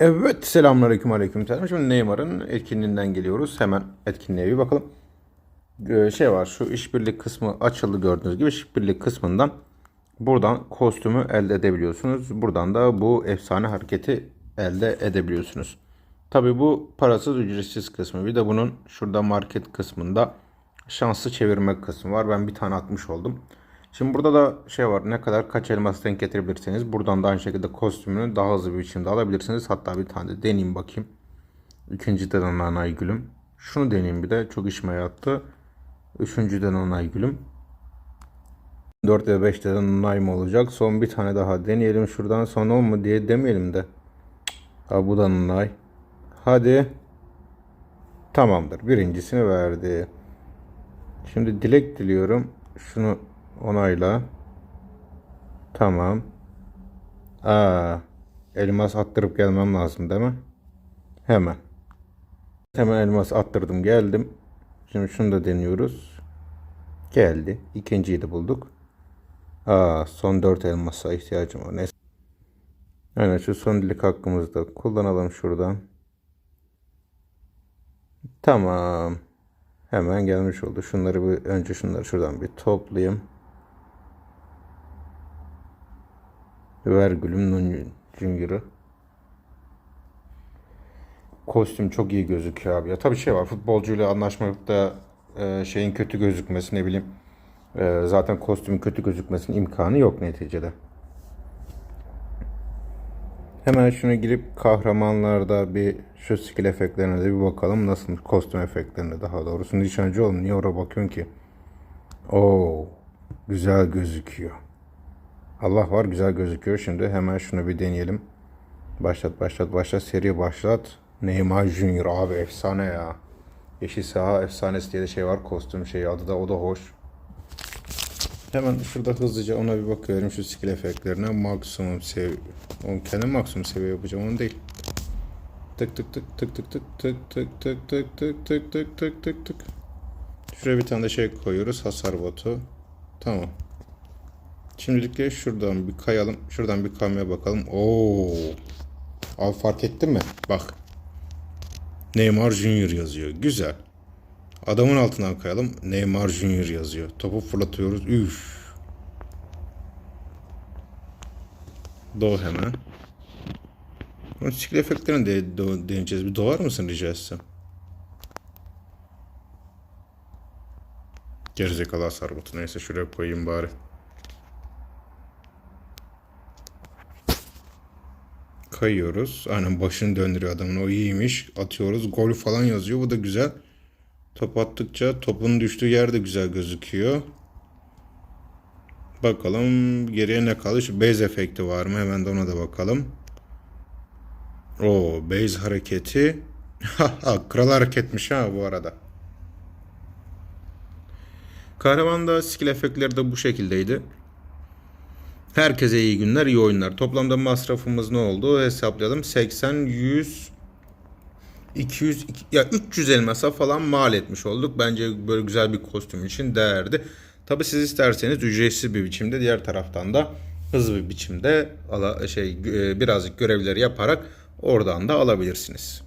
Evet selamünaleyküm aleyküm selam. Şimdi Neymar'ın etkinliğinden geliyoruz. Hemen etkinliğe bir bakalım. Ee, şey var şu işbirlik kısmı açıldı gördüğünüz gibi işbirlik kısmından buradan kostümü elde edebiliyorsunuz. Buradan da bu efsane hareketi elde edebiliyorsunuz. Tabi bu parasız ücretsiz kısmı. Bir de bunun şurada market kısmında şanslı çevirme kısmı var. Ben bir tane atmış oldum. Şimdi burada da şey var ne kadar kaç elmas denk getirebilirseniz buradan da aynı şekilde kostümünü daha hızlı bir biçimde alabilirsiniz. Hatta bir tane de deneyeyim bakayım. İkinciden onay gülüm. Şunu deneyeyim bir de çok işime yattı. Üçüncüden onay gülüm. 4 ve 5'ten onay mı olacak? Son bir tane daha deneyelim şuradan sonra o mu diye demeyelim de. Ha bu da onay. Hadi. Tamamdır. Birincisini verdi. Şimdi dilek diliyorum. Şunu onayla. Tamam. Aa, elmas attırıp gelmem lazım değil mi? Hemen. Hemen elmas attırdım geldim. Şimdi şunu da deniyoruz. Geldi. İkinciyi de bulduk. Aa, son 4 elmasa ihtiyacım var. Neyse. Aynen şu son dilek hakkımızı da kullanalım şuradan. Tamam. Hemen gelmiş oldu. Şunları bir önce şunları şuradan bir toplayayım. Ver gülüm nun. Kostüm çok iyi gözüküyor abi ya. Tabii şey var futbolcuyla anlaşmakta e, şeyin kötü gözükmesi ne bileyim. E, zaten kostümün kötü gözükmesinin imkanı yok neticede. Hemen şunu girip kahramanlarda bir şu skill efektlerine de bir bakalım. Nasıl kostüm efektlerine daha doğrusu. Nişancı oğlum niye oraya bakıyorsun ki? Oo, güzel gözüküyor. Allah var güzel gözüküyor. Şimdi hemen şunu bir deneyelim. Başlat başlat başlat seri başlat. Neymar Junior abi efsane ya. Yeşil saha efsanesi diye de şey var kostüm şeyi adı da o da hoş. Hemen şurada hızlıca ona bir bakıyorum şu skill efektlerine. Maksimum sev... Onu kendi maksimum seviye yapacağım onu değil. Tık tık tık tık tık tık tık tık tık tık tık tık tık tık tık tık. Şuraya bir tane de şey koyuyoruz. Hasar botu. Tamam. Şimdilikle şuradan bir kayalım. Şuradan bir kaymaya bakalım. Oo. Abi fark ettin mi? Bak. Neymar Junior yazıyor. Güzel. Adamın altından kayalım. Neymar Junior yazıyor. Topu fırlatıyoruz. Üf. Doğ hemen. Skill efektlerini de deneyeceğiz. Bir doğar mısın rica etsem? Gerizekalı hasar botu. Neyse şuraya koyayım bari. Kayıyoruz. Aynen başını döndürüyor adamın. O iyiymiş. Atıyoruz. Gol falan yazıyor. Bu da güzel. Top attıkça topun düştüğü yer de güzel gözüküyor. Bakalım geriye ne kaldı? Şu base efekti var mı? Hemen de ona da bakalım. O base hareketi. Kral hareketmiş ha bu arada. Kahramanda skill efektleri de bu şekildeydi. Herkese iyi günler, iyi oyunlar. Toplamda masrafımız ne oldu? Hesaplayalım. 80, 100, 200, ya 300 elmasa falan mal etmiş olduk. Bence böyle güzel bir kostüm için değerdi. Tabi siz isterseniz ücretsiz bir biçimde diğer taraftan da hızlı bir biçimde şey e, birazcık görevleri yaparak oradan da alabilirsiniz.